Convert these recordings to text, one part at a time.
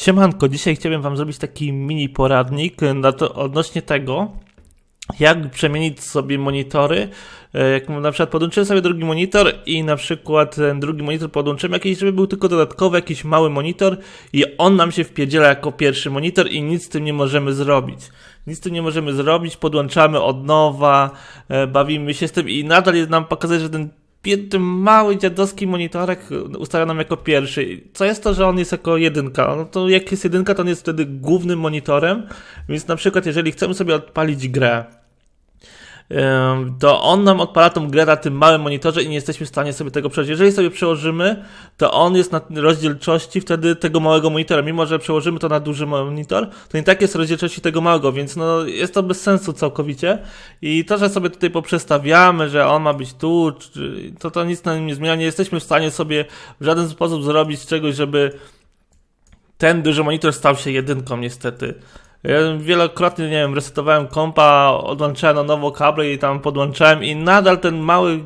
Siemanko, dzisiaj chciałbym wam zrobić taki mini poradnik na to, odnośnie tego, jak przemienić sobie monitory. E, Jak na przykład podłączyłem sobie drugi monitor i na przykład ten drugi monitor podłączyłem jakiś, żeby był tylko dodatkowy jakiś mały monitor i on nam się wpierdziela jako pierwszy monitor i nic z tym nie możemy zrobić. Nic z tym nie możemy zrobić, podłączamy od nowa, e, bawimy się z tym i nadal jest nam pokazać, że ten Ten mały dziadowski monitorek ustawia nam jako pierwszy. Co jest to, że on jest jako jedynka? No to jak jest jedynka, to on jest wtedy głównym monitorem. Więc na przykład, jeżeli chcemy sobie odpalić grę, to on nam odpala tą grę na tym małym monitorze i nie jesteśmy w stanie sobie tego przełożyć. Jeżeli sobie przełożymy, to on jest na rozdzielczości wtedy tego małego monitora. Mimo, że przełożymy to na duży monitor, to nie tak jest rozdzielczości tego małego, więc no, jest to bez sensu całkowicie. I to, że sobie tutaj poprzestawiamy, że on ma być tu, to to nic na nim nie zmienia. Nie jesteśmy w stanie sobie w żaden sposób zrobić czegoś, żeby ten duży monitor stał się jedynką niestety. Ja wielokrotnie, nie wiem, resetowałem kompa, odłączałem na nowo kable i tam podłączałem i nadal ten mały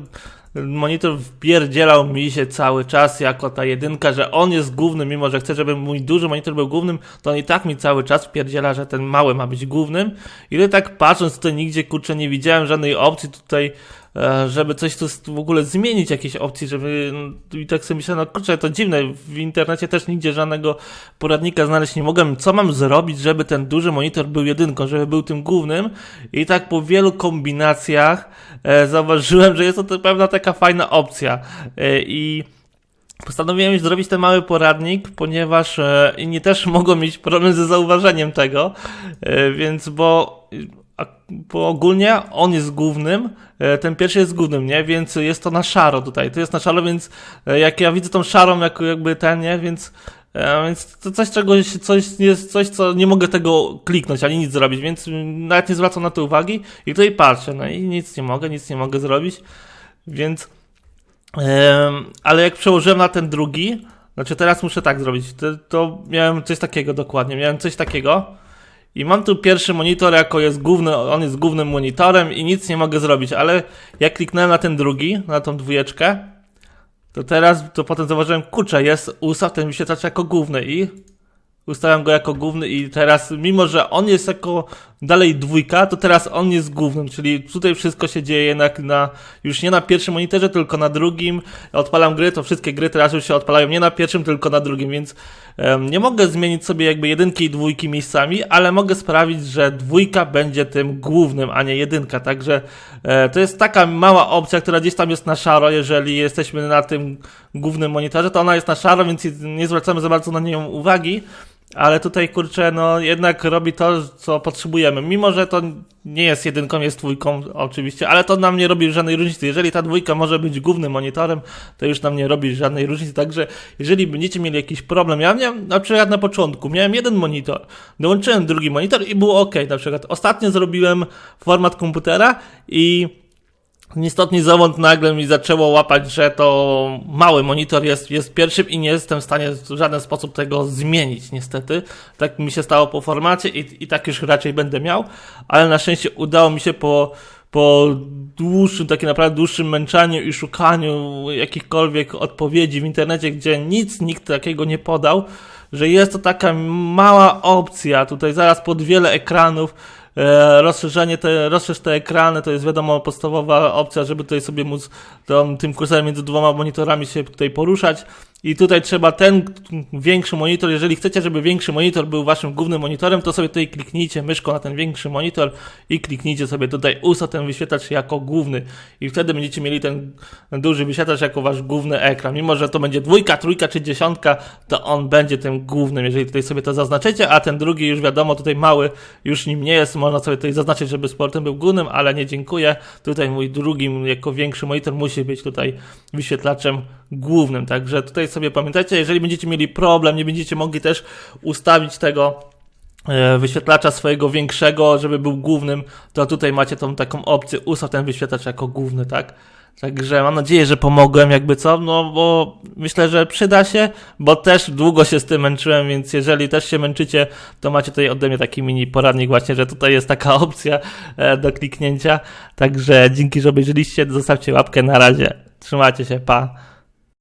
monitor wpierdzielał mi się cały czas jako ta jedynka, że on jest głównym, mimo że chcę, żeby mój duży monitor był głównym, to on i tak mi cały czas wpierdziela, że ten mały ma być głównym. I tutaj tak patrząc, to nigdzie kurczę nie widziałem żadnej opcji tutaj, e, żeby coś tu w ogóle zmienić, jakieś opcji, żeby no, i tak sobie myślałem, no kurczę, to dziwne, w internecie też nigdzie żadnego poradnika znaleźć nie mogłem, co mam zrobić, żeby ten duży monitor był jedynką, żeby był tym głównym i tak po wielu kombinacjach e, zauważyłem, że jest to pewna taka fajna opcja e, i Postanowiłem zrobić ten mały poradnik, ponieważ e, inni też mogą mieć problem ze zauważeniem tego, e, więc bo, bo ogólnie on jest głównym, ten pierwszy jest głównym, nie? Więc jest to na szaro tutaj. To jest na szaro, więc jak ja widzę tą szarą jako jakby ten, nie? Więc Więc to coś, czego coś jest, coś, co nie mogę tego kliknąć, ani nic zrobić, więc nawet nie zwracam na to uwagi i tutaj patrzę, no i nic nie mogę, nic nie mogę zrobić, więc ale jak przełożyłem na ten drugi, znaczy teraz muszę tak zrobić, to, to miałem coś takiego dokładnie, miałem coś takiego i mam tu pierwszy monitor jako jest główny, on jest głównym monitorem i nic nie mogę zrobić, ale jak kliknąłem na ten drugi, na tą dwójeczkę, to teraz, to potem zauważyłem, kurczę, jest ustaw ten wyświetlacz jako główny i ustawiam go jako główny i teraz, mimo że on jest jako dalej dwójka, to teraz on jest głównym, czyli tutaj wszystko się dzieje jednak na, już nie na pierwszym monitorze, tylko na drugim. Odpalam gry, to wszystkie gry teraz już się odpalają nie na pierwszym, tylko na drugim, więc em, nie mogę zmienić sobie jakby jedynki i dwójki miejscami, ale mogę sprawić, że dwójka będzie tym głównym, a nie jedynka, także e, to jest taka mała opcja, która gdzieś tam jest na szaro, jeżeli jesteśmy na tym głównym monitorze, to ona jest na szaro, więc nie zwracamy za bardzo na nią uwagi, ale tutaj kurczę, no jednak robi to, co potrzebujemy. Mimo, że to nie jest jedynką, jest dwójką, oczywiście, ale to nam nie robi żadnej różnicy. Jeżeli ta dwójka może być głównym monitorem, to już nam nie robi żadnej różnicy. Także jeżeli będziecie mieli jakiś problem, ja miałem na przykład na początku, miałem jeden monitor, dołączyłem drugi monitor i było ok. Na przykład ostatnio zrobiłem format komputera i Niestotny zawód nagle mi zaczęło łapać, że to mały monitor jest, jest pierwszym i nie jestem w stanie w żaden sposób tego zmienić, niestety. Tak mi się stało po formacie i, i tak już raczej będę miał, ale na szczęście udało mi się po, po dłuższym, takim naprawdę dłuższym męczaniu i szukaniu jakichkolwiek odpowiedzi w internecie, gdzie nic nikt takiego nie podał, że jest to taka mała opcja, tutaj zaraz pod wiele ekranów, rozszerzenie te, rozszerz te ekrany, to jest wiadomo podstawowa opcja, żeby tutaj sobie móc tą, tym kursorem między dwoma monitorami się tutaj poruszać. I tutaj trzeba ten większy monitor, jeżeli chcecie, żeby większy monitor był waszym głównym monitorem, to sobie tutaj kliknijcie myszką na ten większy monitor i kliknijcie sobie tutaj USA ten wyświetlacz jako główny. I wtedy będziecie mieli ten duży wyświetlacz jako wasz główny ekran. Mimo, że to będzie dwójka, trójka czy dziesiątka, to on będzie tym głównym, jeżeli tutaj sobie to zaznaczycie, a ten drugi już wiadomo, tutaj mały już nim nie jest, można sobie tutaj zaznaczyć, żeby sportem był głównym, ale nie dziękuję. Tutaj mój drugim, jako większy monitor musi być tutaj wyświetlaczem głównym. Także tutaj sobie pamiętajcie, jeżeli będziecie mieli problem, nie będziecie mogli też ustawić tego e, wyświetlacza swojego większego, żeby był głównym, to tutaj macie tą taką opcję, ustaw ten wyświetlacz jako główny, tak? Także mam nadzieję, że pomogłem, jakby co, no bo myślę, że przyda się, bo też długo się z tym męczyłem, więc jeżeli też się męczycie, to macie tutaj ode mnie taki mini poradnik właśnie, że tutaj jest taka opcja e, do kliknięcia. Także dzięki, że obejrzeliście, zostawcie łapkę na razie. Trzymajcie się, pa.